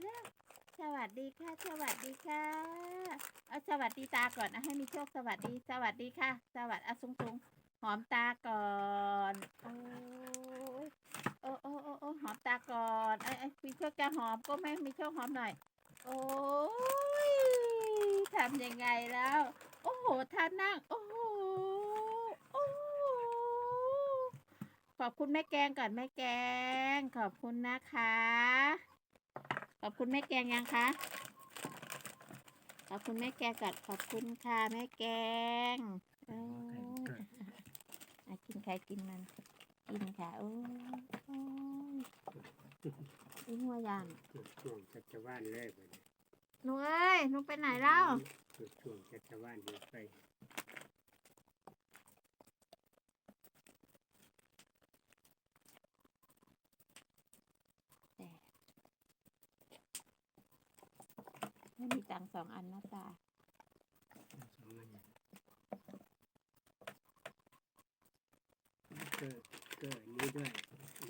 เร็วสวัสดีค่ะ สวัสดีค่ะ เอาสวัสดีตาก่อนนะให้มีโชคสวัสดี สวัสดีค่ะ สวัสดีอะซุงซุงหอมตาก่อนโอ้ยโอ้โอ้โอ้โอ้หอมตาก่อนไอ้ไอ้มีโชคจะหอมก็ไม่มีโชคหอมหน่อย โอ้ยทำยังไงแล้ว โอ้โหท่านั่ง โอ้โหโอ้โหขอบคุณแม่แกงก่อนแม่แกง ขอบคุณนะคะ ขอบคุณแม่แกงยังคะ ขอบคุณแม่แกงก่อนขอบคุณค่ะแม่แกงโอ้ยอะกินใครกินมัน กินค่ะ โอ้ยโอ้ยอีหัวยานช่วงชัชวานเลยไปเนี่ยหนูเอ้ยหนูไปไหนแล้วช่วงชัชวานอยู่ไป ไม่มีตังสองอันนะตาสองอันเกิดเกิดนี้ด้วย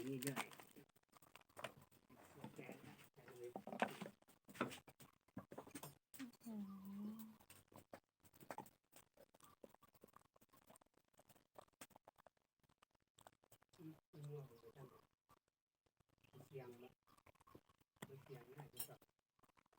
นี้ด้วยเสียงละเสียงน่าจะแบบ